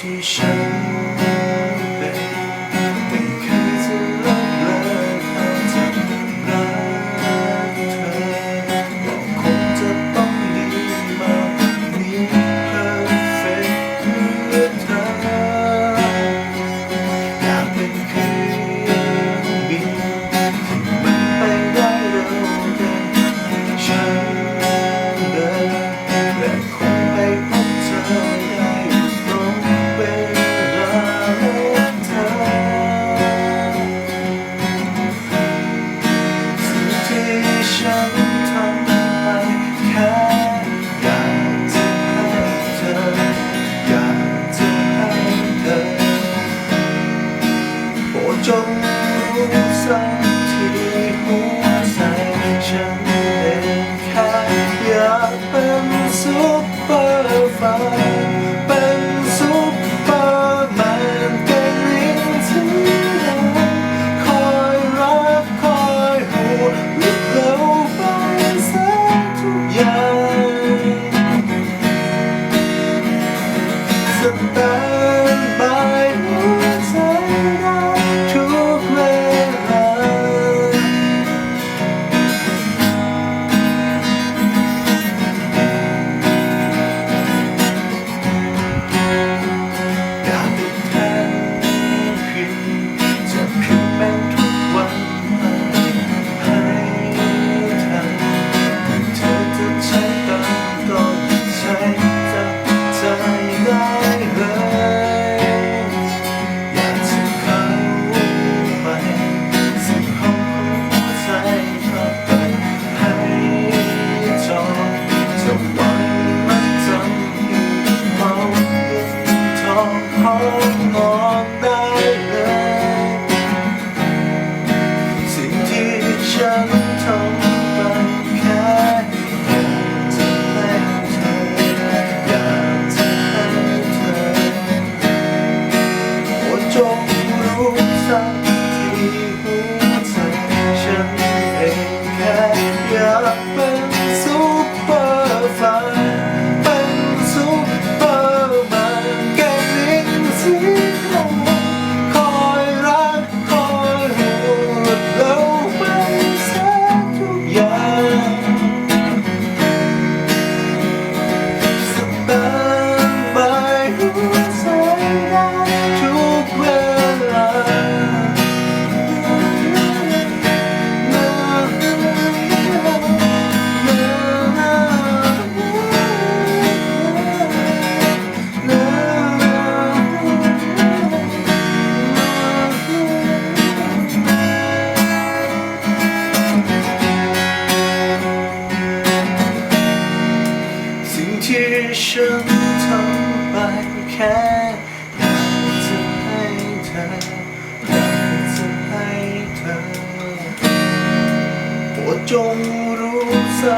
其实。 สักทีหัวใจฉันเป็แค่อยากเป็นซุปเปอร์ไฟ home. about yolumuza